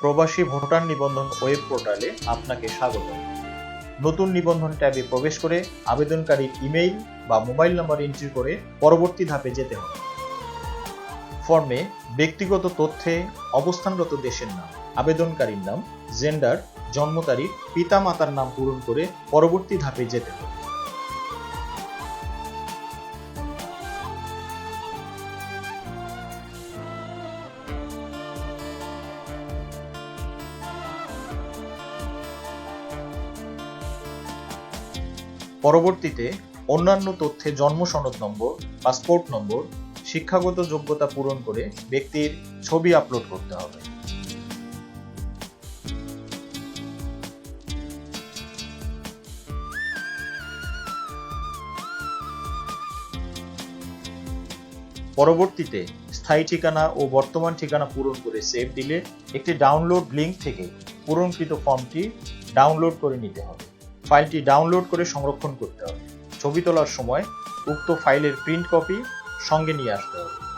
প্রবাসী ভোটার নিবন্ধন ওয়েব পোর্টালে আপনাকে স্বাগত। নতুন নিবন্ধন ট্যাবে প্রবেশ করে আবেদনকারীর ইমেইল বা মোবাইল নাম্বার এন্ট্রি করে পরবর্তী ধাপে যেতে হবে। ফর্মে ব্যক্তিগত তথ্যে অবস্থানগত দেশের নাম, আবেদনকারীর নাম, জেন্ডার, জন্ম তারিখ পিতা মাতার নাম পূরণ করে পরবর্তী ধাপে যেতে হবে। পরবর্তীতে অন্যান্য তথ্যে জন্ম সনদ নম্বর পাসপোর্ট নম্বর, শিক্ষাগত যোগ্যতা পূরণ করে ব্যক্তির ছবি আপলোড করতে হবে। পরবর্তীতে স্থায়ী ঠিকানা ও বর্তমান ঠিকানা পূরণ করে সেভ দিলে একটি ডাউনলোড লিংক থেকে পূরণকৃত ফর্মটি ডাউনলোড করে নিতে হবে। ফাইলটি ডাউনলোড করে সংরক্ষণ করতে হবে। ছবি তোলার সময় উক্ত ফাইলের প্রিন্ট কপি সঙ্গে নিয়ে আসতে হবে।